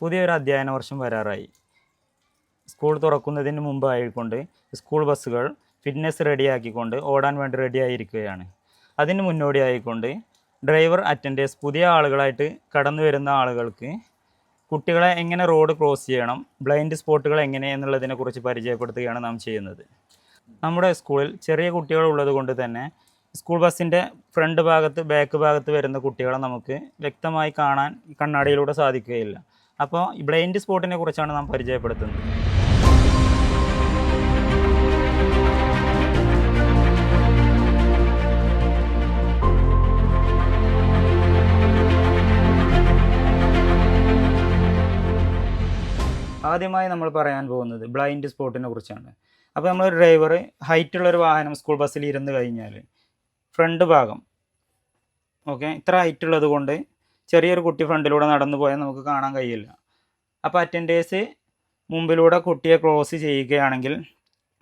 പുതിയൊരു അധ്യയന വർഷം വരാറായി. സ്കൂൾ തുറക്കുന്നതിന് മുമ്പായിക്കൊണ്ട് സ്കൂൾ ബസ്സുകൾ ഫിറ്റ്നസ് റെഡിയാക്കിക്കൊണ്ട് ഓടാൻ വേണ്ടി റെഡിയായിരിക്കുകയാണ്. അതിന് മുന്നോടിയായിക്കൊണ്ട് ഡ്രൈവർ അറ്റൻഡേഴ്സ് പുതിയ ആളുകളായിട്ട് കടന്നു വരുന്ന ആളുകൾക്ക് കുട്ടികളെ എങ്ങനെ റോഡ് ക്രോസ് ചെയ്യണം ബ്ലൈൻഡ് സ്പോട്ടുകൾ എങ്ങനെ എന്നുള്ളതിനെക്കുറിച്ച് പരിചയപ്പെടുത്തുകയാണ് നാം ചെയ്യുന്നത്. നമ്മുടെ സ്കൂളിൽ ചെറിയ കുട്ടികൾ ഉള്ളത് കൊണ്ട് തന്നെ സ്കൂൾ ബസ്സിന്റെ ഫ്രണ്ട് ഭാഗത്ത് ബാക്ക് ഭാഗത്ത് വരുന്ന കുട്ടികളെ നമുക്ക് വ്യക്തമായി കാണാൻ കണ്ണാടിയിലൂടെ സാധിക്കുകയില്ല. അപ്പോൾ ബ്ലൈൻഡ് സ്പോട്ടിനെ കുറിച്ചാണ് നാം പരിചയപ്പെടുത്തുന്നത്. ആദ്യമായി നമ്മൾ പറയാൻ പോകുന്നത് ബ്ലൈൻഡ് സ്പോട്ടിനെ കുറിച്ചാണ്. അപ്പോൾ നമ്മൾ ഡ്രൈവർ ഹൈറ്റുള്ള ഒരു വാഹനം സ്കൂൾ ബസ്സിൽ ഇരുന്ന് കഴിഞ്ഞാൽ ഫ്രണ്ട് ഭാഗം ഓക്കെ ഇത്ര ഹൈറ്റ് ഉള്ളത് കൊണ്ട് ചെറിയൊരു കുട്ടി ഫ്രണ്ടിലൂടെ നടന്നു പോയാൽ നമുക്ക് കാണാൻ കഴിയില്ല. അപ്പോൾ അറ്റൻഡേഴ്സ് മുമ്പിലൂടെ കുട്ടിയെ ക്രോസ് ചെയ്യുകയാണെങ്കിൽ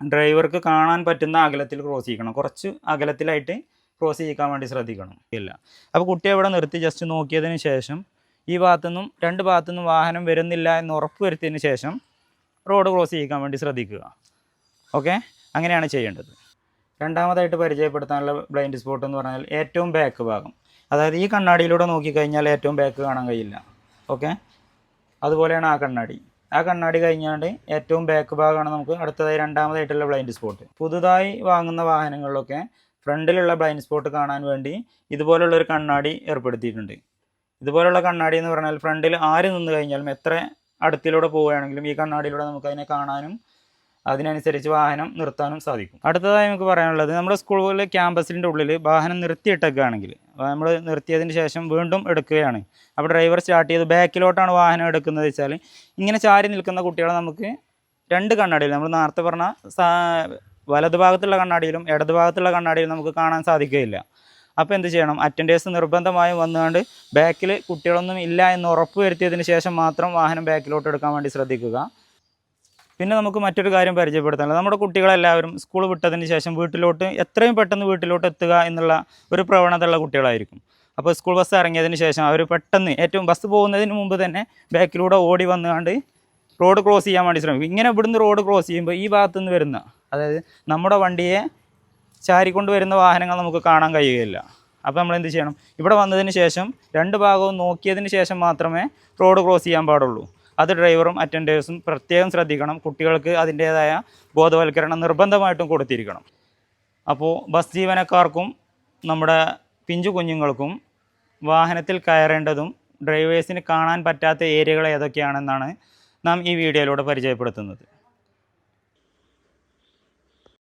ഡ്രൈവർക്ക് കാണാൻ പറ്റുന്ന അകലത്തിൽ ക്രോസ് ചെയ്യണം കുറച്ച് അകലത്തിലായിട്ട് ക്രോസ് ചെയ്യിക്കാൻ വേണ്ടി ശ്രദ്ധിക്കണം. ഇല്ല. അപ്പോൾ കുട്ടിയെ അവിടെ നിർത്തി ജസ്റ്റ് നോക്കിയതിന് ശേഷം ഈ ഭാഗത്തുനിന്നും രണ്ട് ഭാഗത്തുനിന്നും വാഹനം വരുന്നില്ല എന്ന് ഉറപ്പ് വരുത്തിയതിന് ശേഷം റോഡ് ക്രോസ് ചെയ്യിക്കാൻ വേണ്ടി ശ്രദ്ധിക്കുക. ഓക്കെ? അങ്ങനെയാണ് ചെയ്യേണ്ടത്. രണ്ടാമതായിട്ട് പരിചയപ്പെടുത്താനുള്ള ബ്ലൈൻഡ് സ്പോട്ട് എന്ന് പറഞ്ഞാൽ ഏറ്റവും ബാക്ക് ഭാഗം. അതായത് ഈ കണ്ണാടിയിലൂടെ നോക്കിക്കഴിഞ്ഞാൽ ഏറ്റവും ബാക്ക് കാണാൻ കഴിയില്ല. ഓക്കെ അതുപോലെയാണ് ആ കണ്ണാടി. ആ കണ്ണാടി കഴിഞ്ഞാണ്ട് ഏറ്റവും ബാക്ക് ഭാഗമാണ് നമുക്ക് അടുത്തതായി രണ്ടാമതായിട്ടുള്ള ബ്ലൈൻഡ് സ്പോട്ട് പുതുതായി വാങ്ങുന്ന വാഹനങ്ങളിലൊക്കെ ഫ്രണ്ടിലുള്ള ബ്ലൈൻഡ് സ്പോട്ട് കാണാൻ വേണ്ടി ഇതുപോലുള്ള ഒരു കണ്ണാടി ഏർപ്പെടുത്തിയിട്ടുണ്ട്. ഇതുപോലുള്ള കണ്ണാടി എന്ന് പറഞ്ഞാൽ ഫ്രണ്ടിൽ ആര് നിന്ന് കഴിഞ്ഞാലും എത്ര അടുത്തിലൂടെ പോവുകയാണെങ്കിലും ഈ കണ്ണാടിയിലൂടെ നമുക്ക് അതിനെ കാണാനും അതിനനുസരിച്ച് വാഹനം നിർത്താനും സാധിക്കും. അടുത്തതായി നമുക്ക് പറയാനുള്ളത് നമ്മുടെ സ്കൂളിലെ ക്യാമ്പസിന്റെ ഉള്ളിൽ വാഹനം നിർത്തിയിട്ടൊക്കെയാണെങ്കിൽ നമ്മൾ നിർത്തിയതിന് ശേഷം വീണ്ടും എടുക്കുകയാണ്. അപ്പോൾ ഡ്രൈവർ സ്റ്റാർട്ട് ചെയ്ത് ബാക്കിലോട്ടാണ് വാഹനം എടുക്കുന്നത് വെച്ചാൽ ഇങ്ങനെ ചാരി നിൽക്കുന്ന കുട്ടികളെ നമുക്ക് രണ്ട് കണ്ണാടിയിൽ നമ്മൾ നേരത്തെ പറഞ്ഞ സാ- വലത് ഭാഗത്തുള്ള കണ്ണാടിയിലും ഇടത് ഭാഗത്തുള്ള കണ്ണാടിയിലും നമുക്ക് കാണാൻ സാധിക്കുകയില്ല. അപ്പോൾ എന്ത് ചെയ്യണം? അറ്റൻഡേഴ്സ് നിർബന്ധമായും വന്നുകൊണ്ട് ബാക്കിൽ കുട്ടികളൊന്നും ഇല്ല എന്ന് ഉറപ്പ് വരുത്തിയതിന് ശേഷം മാത്രം വാഹനം ബാക്കിലോട്ട് എടുക്കാൻ വേണ്ടി ശ്രദ്ധിക്കുക. പിന്നെ നമുക്ക് മറ്റൊരു കാര്യം പരിചയപ്പെടുത്താനുള്ളത്. നമ്മുടെ കുട്ടികളെല്ലാവരും സ്കൂൾ വിട്ടതിന് ശേഷം വീട്ടിലോട്ട് എത്രയും പെട്ടെന്ന് വീട്ടിലോട്ട് എത്തുക എന്നുള്ള ഒരു പ്രവണതയുള്ള കുട്ടികളായിരിക്കും. അപ്പോൾ സ്കൂൾ ബസ് ഇറങ്ങിയതിന് ശേഷം അവർ പെട്ടെന്ന് ഏറ്റവും ബസ് പോകുന്നതിന് മുമ്പ് തന്നെ ബാക്കിലൂടെ ഓടി വന്നുകൊണ്ട് റോഡ് ക്രോസ് ചെയ്യാൻ വേണ്ടി ശ്രമിക്കും. ഇങ്ങനെ ഇവിടുന്ന് റോഡ് ക്രോസ് ചെയ്യുമ്പോൾ ഈ ഭാഗത്തു നിന്ന് വരുന്ന അതായത് നമ്മുടെ വണ്ടിയെ ചാരിക്കൊണ്ട് വരുന്ന വാഹനങ്ങൾ നമുക്ക് കാണാൻ കഴിയുകയില്ല. അപ്പോൾ നമ്മൾ എന്ത് ചെയ്യണം? ഇവിടെ വന്നതിന് ശേഷം രണ്ട് ഭാഗവും നോക്കിയതിന് ശേഷം മാത്രമേ റോഡ് ക്രോസ് ചെയ്യാൻ പാടുള്ളൂ. അത് ഡ്രൈവറും അറ്റൻഡേഴ്സും പ്രത്യേകം ശ്രദ്ധിക്കണം. കുട്ടികൾക്ക് അതിന്റേതായ ബോധവൽക്കരണം നിർബന്ധമായിട്ടും കൊടുത്തിരിക്കണം. അപ്പോൾ ബസ് ജീവനക്കാർക്കും നമ്മുടെ പിഞ്ചു കുഞ്ഞുങ്ങൾക്കും വാഹനത്തിൽ കയറേണ്ടതും ഡ്രൈവേഴ്സിന് കാണാൻ പറ്റാത്ത ഏരിയകൾ ഏതൊക്കെയാണെന്നാണ് നാം ഈ വീഡിയോയിലൂടെ പരിചയപ്പെടുത്തുന്നത്.